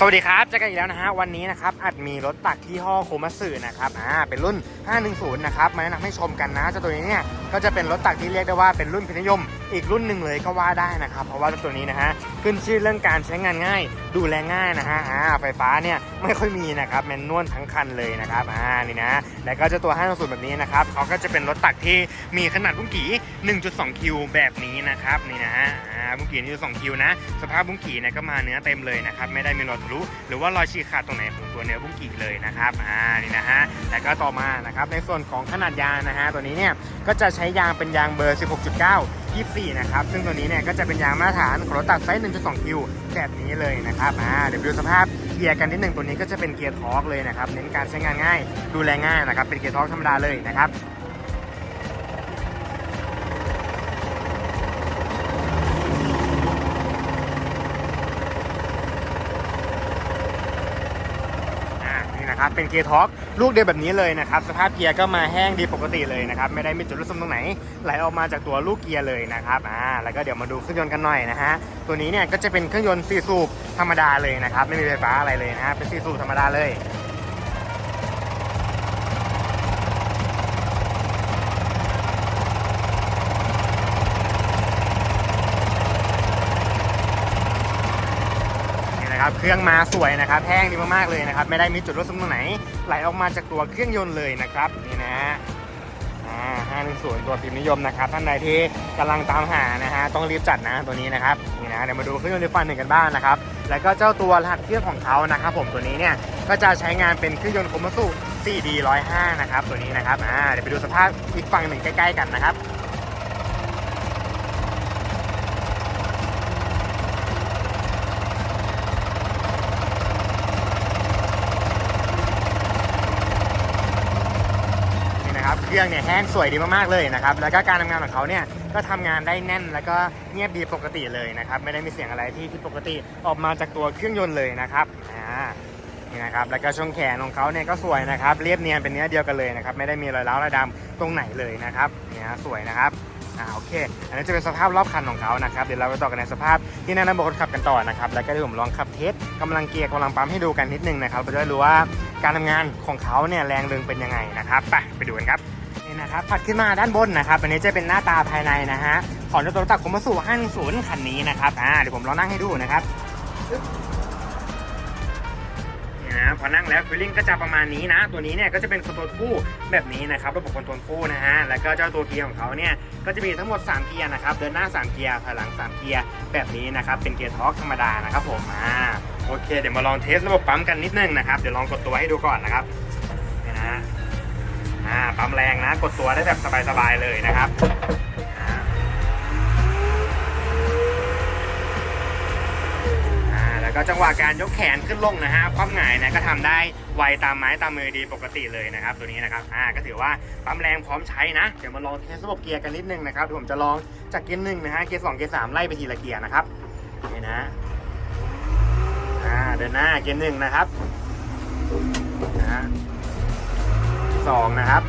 สวัสดีครับเจอกันอีกแล้วนะฮะ วันนี้นะครับอัดมีรถตักที่ห้อโคมัสึนะครับอ่าเป็นรุ่น 510 นะครับมาแนะนำให้ชมกันนะเจ้าตัวนี้เนี่ยก็จะเป็นรถตักที่เรียกได้ว่าเป็นรุ่นพินิยม อีกรุ่นหนึ่งเลยก็ว่าได้นะครับ เพราะว่าตัวนี้นะฮะ ขึ้นชื่อเรื่องการใช้งานง่าย ดูแลง่ายนะฮะอ่าไฟฟ้าเนี่ยไม่ค่อยมีนะครับแมนนวลทั้งคันเลยนะครับอ่านี่นะแล้วก็จ้าตัว510แบบนี้นะครับเขาก็จะเป็นรถตักที่มีขนาดบุ้งกี่ 1.2 คิวแบบนี้นะครับนี่นะฮะอ่าบุ้งกี่นี่2คิวนะ สภาพบุ้งกี่เนี่ยก็มาเนื้อเต็มเลยนะครับไม่ได้มีรอยทะลุหรือว่ารอยฉีกขาดตรงไหนของตัวเนื้อบุ้งกี่เลยนะครับอ่านี่นะฮะแล้วก็ต่อมานะครับในส่วนของขนาดยางนะฮะตัวนี้เนี่ยก็จะใช้ยางเป็นยางเบอร์ 16.9 24 นะครับ ซึ่งตัวนี้เนี่ยก็จะเป็นยางมาตรฐานของรถตักไซส์ 1.2 คิวแบบนี้เลยนะครับอ่าเดี๋ยวดูสภาพเกียร์กันนิดหนึ่งตัวนี้ก็จะเป็นเกียร์ทอร์กเลยนะครับ เน้นการใช้งานง่าย ดูแลง่ายนะครับ เป็นเกียร์ทอร์กธรรมดาเลยนะครับ อ่า นะครับเป็นเกียร์ท็อกลูกเดียวแบบนี้เลยนะครับสภาพเกียร์ก็มาแห้งดีปกติเลยนะครับไม่ได้มีจุดรั่วซึมตรงไหนไหลออกมาจากตัวลูกเกียร์เลยนะครับอ่าแล้วก็เดี๋ยวมาดูเครื่องยนต์กันหน่อยนะฮะตัวนี้เนี่ยก็จะเป็นเครื่องยนต์4สูบธรรมดาเลยนะครับไม่มีไฟฟ้าอะไรเลยนะฮะเป็น4สูบธรรมดาเลย นะครับเครื่องมาสวยนะครับแห้งดีมากๆเลยนะครับไม่ได้มีจุดรั่วซึมตรงไหน ไหลออกมาจากตัวเครื่องยนต์เลยนะครับนี่นะฮะอ่า510ตัวพิมพ์นิยมนะครับท่านใดที่กำลังตามหานะฮะต้องรีบจัดนะตัวนี้นะครับนี่นะเดี๋ยวมาดูเครื่องยนต์ในฟันหนึ่งกันบ้างนะครับแล้วก็เจ้าตัวรหัสเครื่องของเขานะครับผมตัวนี้เนี่ยก็จะใช้งานเป็นเครื่องยนต์โคมัสุ 4D 105 นะครับตัวนี้นะครับอ่าเดี๋ยวไปดูสภาพอีกฝั่งหนึ่งใกล้ๆกันนะครับ นี่นะครับ เครื่องเนี่ยแห้งสวยดีมากๆเลยนะครับ แล้วก็การทำงานของเขาเนี่ยก็ทำงานได้แน่น แล้วก็เงียบดีปกติเลยนะครับ ไม่ได้มีเสียงอะไรที่ผิดปกติออกมาจากตัวเครื่องยนต์เลยนะครับอ่านี่นะครับ แล้วก็ช่วงแขนของเขาเนี่ยก็สวยนะครับ เรียบเนียนเป็นเนื้อเดียวกันเลยนะครับ ไม่ได้มีรอยร้าวรอยดำตรงไหนเลยนะครับเนี่ยสวยนะครับ อ่าโอเค อันนี้จะเป็นสภาพรอบคันของเขานะครับ เดี๋ยวเราไปต่อกันในสภาพที่นั่งบนคนขับกันต่อนะครับ แล้วก็เดี๋ยวผมลองขับเทสกำลังเกียร์กำลังปั๊มให้ดูกันนิดนึงนะครับเราจะได้รู้ว่าการทำงานของเขาเนี่ยแรงดึงเป็นยังไงนะครับ ไปไปดูกันครับนี่นะครับถัดขึ้นมาด้านบนนะครับ อันนี้จะเป็นหน้าตาภายในนะฮะ ของเจ้าตัวตักผมมาสู่510คันนี้นะครับ อ่า เดี๋ยวผมลองนั่งให้ดูนะครับ พอนั่งแล้วฟีลลิ่งก็จะประมาณนี้นะ ตัวนี้เนี่ยก็จะเป็นคอนโทรลคู่แบบนี้นะครับระบบคอนโทรลคู่นะฮะแล้วก็เจ้าตัวเกียร์ของเขาเนี่ยก็จะมีทั้งหมด 3 เกียร์นะครับเดินหน้า 3 เกียร์ถอยหลัง 3 เกียร์แบบนี้นะครับเป็นเกียร์ทอร์กธรรมดานะครับผมอ่าโอเค เดี๋ยวมาลองเทสระบบปั๊มกันนิดนึงนะครับเดี๋ยวลองกดตัวให้ดูก่อนนะครับนี่นะอ่าปั๊มแรงนะ กดตัวได้แบบสบายๆเลยนะครับ แล้วก็จังหวะการยกแขนขึ้นลงนะฮะความหงายนะก็ทำได้ไวตามไม้ตามมือดีปกติเลยนะครับ ตัวนี้นะครับอ่าก็ถือว่าปั๊มแรงพร้อมใช้นะ เดี๋ยวมาลองเทสระบบเกียร์กันนิดนึงนะครับผมจะลองจากเกียร์หนึ่งนะฮะเกียร์สองเกียร์สามไล่ไปทีละเกียร์นะครับนี่นะอ่าเดินหน้าเกียร์หนึ่งนะครับนะสองนะครับ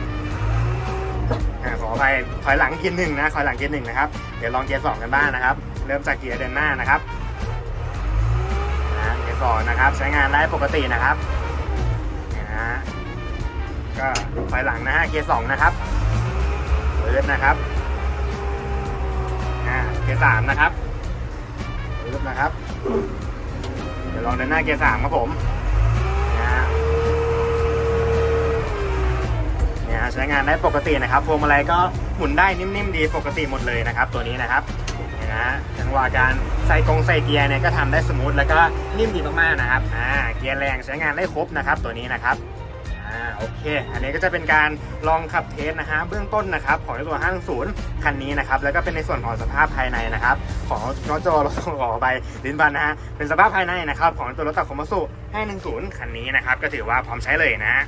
อ่าขอไปถอยหลังเกียร์หนึ่งนะถอยหลังเกียร์หนึ่งนะครับ เดี๋ยวลองเกียร์สองกันบ้างนะครับ เริ่มจากเกียร์เดินหน้านะครับ กียร์สองนะครับ ใช้งานได้ปกตินะครับเนี่ยนะฮะก็ถอยหลังนะฮะเกียร์สองนะครับเปิดนะครับอ่าเกียร์สามนะครับเปิดนะครับ เดี๋ยวลองเดินหน้าเกียร์สามครับผมนะฮะเนี่ยฮะใช้งานได้ปกตินะครับพวงมาลัยก็ หมุนได้นิ่มๆดีปกติหมดเลยนะครับ ตัวนี้นะครับนะจังหวะการใส่กงใส่เกียร์เนี่ยก็ทำได้สมูทแล้วก็นิ่มดีมากๆนะครับอ่าเกียร์แรงใช้งานได้ครบนะครับ ตัวนี้นะครับอ่าโอเค อันนี้ก็จะเป็นการลองขับเทสนะฮะเบื้องต้นนะครับของตัว510คันนี้นะครับแล้วก็เป็นในส่วนของสภาพภายในนะครับ ของรถจอรถส่งออกไปลิ้นบันนะฮะเป็นสภาพภายในนะครับของตัวรถตักคอมมาสุ510 คันนี้นะครับก็ถือว่าพร้อมใช้เลยนะ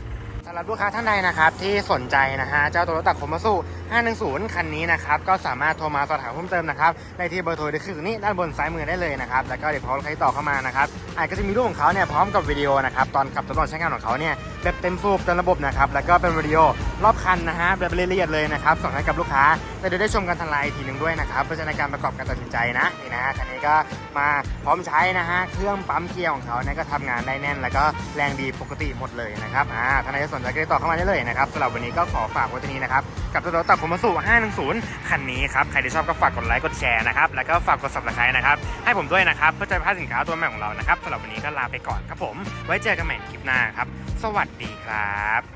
ำหรับลูกค้าท่านใดนะครับที่สนใจนะฮะเจ้าตัวรถตักคมมาสุ510 คันนี้นะครับก็สามารถโทรมาสอบถามเพิ่มเติมนะครับในที่เบอร์โทรที่ขึ้นอนี้ด้านบนซ้ายมือได้เลยนะครับแล้วก็เดี๋ยวพอใครต่อเข้ามานะครับอาจจะมีรูปของเขาเนี่ยพร้อมกับวิดีโอนะครับตอนขับตลอดใช้งานของเขาเนี่ย แบบเต็มสูบเต็มระบบนะครับ แล้วก็เป็นวิดีโอรอบคันนะฮะแบบละเอียดเลยนะครับ ส่งให้กับลูกค้าแต่เดี๋ยวได้ชมกันทันไลน์อีกทีหนึ่งด้วยนะครับ เพื่อจะในการประกอบการตัดสินใจนะนี่นะฮะคันนี้ก็มาพร้อมใช้นะฮะ เครื่องปั๊มเกียร์ของเขาเนี่ยก็ทำงานได้แน่น แล้วก็แรงดีปกติหมดเลยนะครับ อ่าท่านใดสนใจก็ติดต่อเข้ามาได้เลยนะครับสำหรับวันนี้ก็ขอฝากไว้ที่นี้นะครับ กับรถตักผมมาสู่510 คันนี้ครับ ใครที่ชอบก็ฝากกดไลค์ กดแชร์นะครับ แล้วก็ฝากกด subscribe นะครับ ให้ผมด้วยนะครับ เพื่อจะพลาดสินค้าตัวใหม่ของเรา นะครับสำหรับวันนี้ก็ลาไปก่อนครับผม ไว้เจอกันใหม่คลิปหน้าครับ สวัสดีครับ